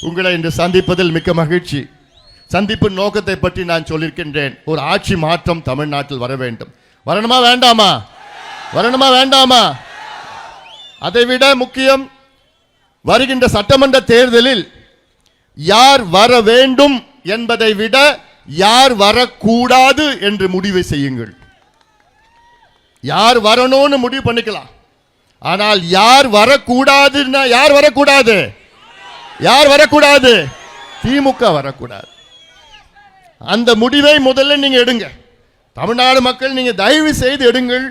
உங்களை இன்று சந்திப்பதில் மிக்க மகிழ்ச்சி. சந்திப்பு நோக்கத்தை பற்றி நான் சொல்லியிருக்கின்றேன். ஒரு ஆட்சி மாற்றம் தமிழ்நாட்டில் வர வேண்டும். வரணுமா வேண்டாமா? வரணுமா வேண்டாமா? அதைவிட முக்கியம் வருகின்ற சட்டமன்ற தேர்தலில் யார் வர வேண்டும் என்பதை விட யார் வரக்கூடாது என்று முடிவு செய்யுங்கள். யார் வரணும்னு முடிவு பண்ணிக்கலாம். ஆனால் யார் வரக்கூடாதுன்னா யார் வரக்கூடாது? யார் வரக்கூடாது? திமுக வரக்கூடாது. அந்த முடிவை முதல்ல நீங்க எடுங்க. தமிழ்நாடு மக்கள் நீங்க தயவு செய்து எடுங்கள்.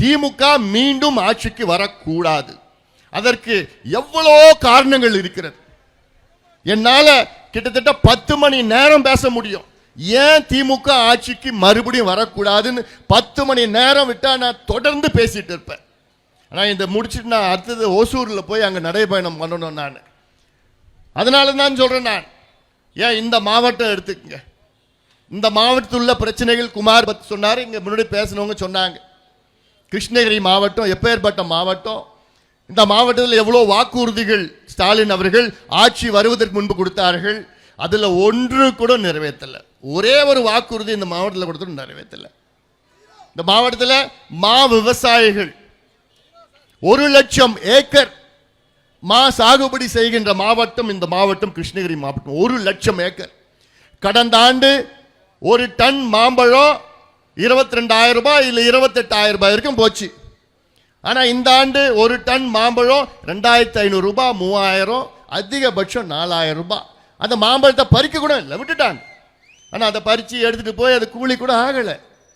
திமுக மீண்டும் ஆட்சிக்கு வரக்கூடாது. அதற்கு எவ்வளோ காரணங்கள் இருக்கிறது? என்னால கிட்டத்தட்ட பத்து மணி நேரம் பேச முடியும். ஏன் திமுக ஆட்சிக்கு மறுபடியும் வரக்கூடாதுன்னு பத்து மணி நேரம் விட்டா நான் தொடர்ந்து பேசிட்டு இருப்பேன். ஆனால் இந்த முடிச்சுட்டு நான் அடுத்தது ஓசூரில் போய் அங்கே நடைபயணம் பண்ணணும் நான். அதனால தான் சொல்கிறேன் நான். ஏன் இந்த மாவட்டம் எடுத்துக்கங்க. இந்த மாவட்டத்தில் உள்ள பிரச்சனைகள் குமார் பற்றி சொன்னார் இங்கே முன்னாடி பேசினவங்க சொன்னாங்க. கிருஷ்ணகிரி மாவட்டம் எப்பேற்பட்ட மாவட்டம்? இந்த மாவட்டத்தில் எவ்வளோ வாக்குறுதிகள் ஸ்டாலின் அவர்கள் ஆட்சி வருவதற்கு முன்பு கொடுத்தார்கள்? அதில் ஒன்று கூட நிறைவேற்றலை. ஒரே ஒரு வாக்குறுதி இந்த மாவட்டத்தில் கொடுத்துட்டு நிறைவேற்றலை. இந்த மாவட்டத்தில் மா விவசாயிகள் ஒரு லட்சம் ஏக்கர் மா சாகுபடி செய்கின்ற மாவட்டம் இந்த மாவட்டம் கிருஷ்ணகிரி மாவட்டம். ஒரு லட்சம் ஏக்கர். கடந்த ஆண்டு ஒரு டன் மாம்பழம் இருபத்தி ரெண்டாயிரம் ரூபாய் இல்லை இருபத்தெட்டாயிரம் ரூபாய் வரைக்கும் போச்சு. ஆனால் இந்த ஆண்டு ஒரு டன் மாம்பழம் ரெண்டாயிரத்தி ஐநூறு ரூபாய் மூவாயிரம் அதிகபட்சம் நாலாயிரம் ரூபாய். அந்த மாம்பழத்தை பறிக்க கூட இல்லை விட்டுட்டாங்க. ஆனால் அதை பறித்து எடுத்துகிட்டு போய் அது கூலி கூட ஆகலை.